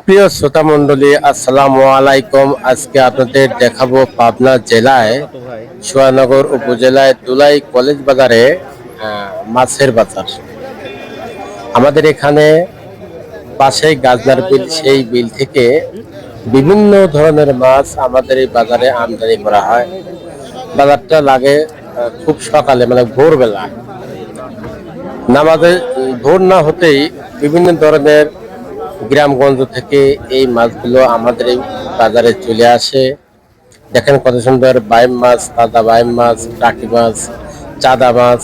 প্রিয় শ্রোতা মন্ডলী আসসালামু আলাইকুম। আজকে আপনাদের দেখাবো পাবনা জেলায়, সুয়ানগর উপজেলায় দুলাই কলেজ বাজারে মাছের বাজার। আমাদের এখানে পাশে গাজনার বিল, সেই বিল থেকে বিভিন্ন ধরনের মাছ আমাদের এই বাজারে আমদানি করা হয়। বাজারটা লাগে খুব সকালে মানে ভোরবেলা। নামাজে, ভোর না হতেই বিভিন্ন ধরনের গ্রামগঞ্জ থেকে এই মাছগুলো আমাদের এই বাজারে চলে আসে। দেখেন কত সুন্দর বাইম মাছ, তাজা বাইম মাছ টাকি মাছ, চাদা মাছ।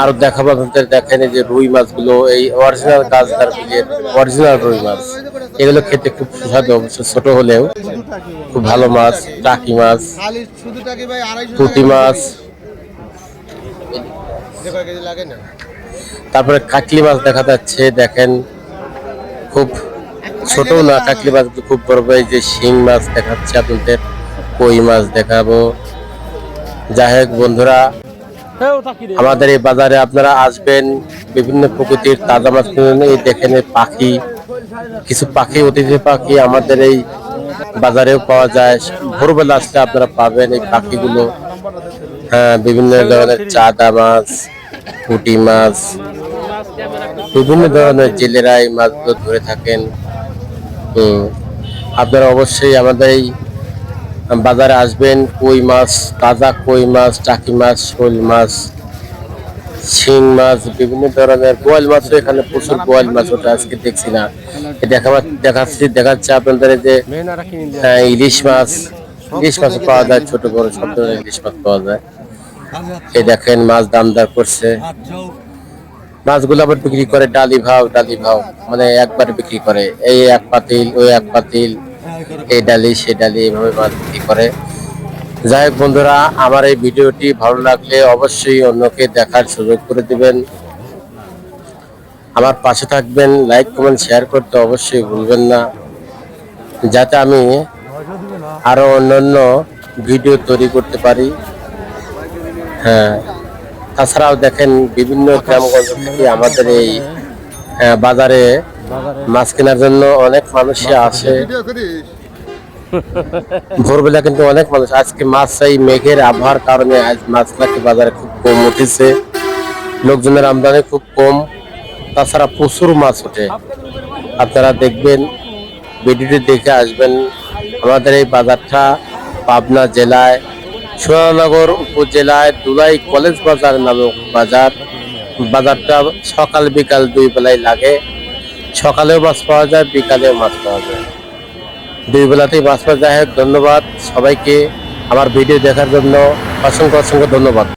আর দেখাবো আপনাদের, দেখেন যে রুই মাছগুলো, এই অরিজিনাল গাছদার বিলের অরিজিনাল রুই মাছ, এগুলো খেতে খুব সুস্বাদু অবশ্য, ছোট হলেও। খুব ভালো মাছ টাকি মাছ, পুঁটি মাছ। লাগে না? তারপরে কাকলি মাছ দেখা যাচ্ছে, দেখেন, খুব ছোট না, কাকলি মাছ খুব বড়, এই যে শিং মাছ দেখাচ্ছে আপনাদের, কই মাছ দেখাবো। যাই হোক বন্ধুরা, আমাদের এই বাজারে আপনারা আসবেন, বিভিন্ন প্রকৃতির তাজা মাছ কিনে এই দেখেন পাখি, কিছু পাখি, অতিথি পাখি আমাদের এই বাজারেও পাওয়া যায়। ভোরবেলা আসলে আপনারা পাবেন এই পাখিগুলো। হ্যাঁ বিভিন্ন ধরনের চাদা মাছ, পুঁটি মাছ বিভিন্ন ধরনের জেলেরা এই মাছগুলো ধরে থাকেন। আপনারা অবশ্যই আমাদের এই বাজারে আসবেন। কই মাছ তাজা কই মাছ টাকি মাছ শোল মাছ শিং মাছ বিভিন্ন ধরনের বোয়াল মাছও এখানে প্রচুর বোয়াল মাছ ওটা আজকে দেখছি না। দেখা দেখাচ্ছি দেখাচ্ছে আপনাদের যে হ্যাঁ, ইলিশ মাছ। ইলিশ মাছ পাওয়া যায় ছোট বড় সব ধরনের ইলিশ মাছ পাওয়া যায়। এই দেখেন মাছ দাম দর করছে। মাছগুলো আবার বিক্রি করে, ডালি ভাও ডালি ভাও মানে একবার বিক্রি করে। এই এক পাতিল, ওই এক পাতিল, এই ডালি, সে ডালি এইভাবে মাছ বিক্রি করে। যাই হোক বন্ধুরা, আমার এই ভিডিওটি ভালো লাগলে অবশ্যই অন্যকে দেখার সুযোগ করে দিবেন। আমার পাশে থাকবেন, লাইক, কমেন্ট, শেয়ার করতে অবশ্যই ভুলবেন না। যাতে আমি আরও অন্যান্য ভিডিও তৈরি করতে পারি। হ্যাঁ। তাছাড়াও দেখেন বিভিন্ন গ্রামগঞ্জ থেকে আমাদের এই বাজারে মাছ কেনার জন্য অনেক মানুষই আসে। ভোরবেলা কিন্তু অনেক মানুষ, আজকে মাছ এই মেঘের আবহাওয়ার কারণে আজ মাছ নাকি বাজারে খুব কম উঠেছে। লোকজনের আমদানি খুব কম, তাছাড়া প্রচুর মাছ ওঠে। আপনারা দেখবেন, ভিডিওটি দেখে আসবেন। আমাদের এই বাজারটা পাবনা জেলায় সুরেন্দ্রনগর উপজেলায় দুলাই কলেজ বাজার নামক বাজার। বাজারটা সকাল বিকাল দুই বেলায় লাগে। সকালেও মাছ পাওয়া যায়, বিকালেও মাছ পাওয়া যায়। দুই বেলাতেই মাছ পাওয়া যায়। ধন্যবাদ সবাইকে। আমার ভিডিও দেখার জন্য অসংখ্য অসংখ্য ধন্যবাদ।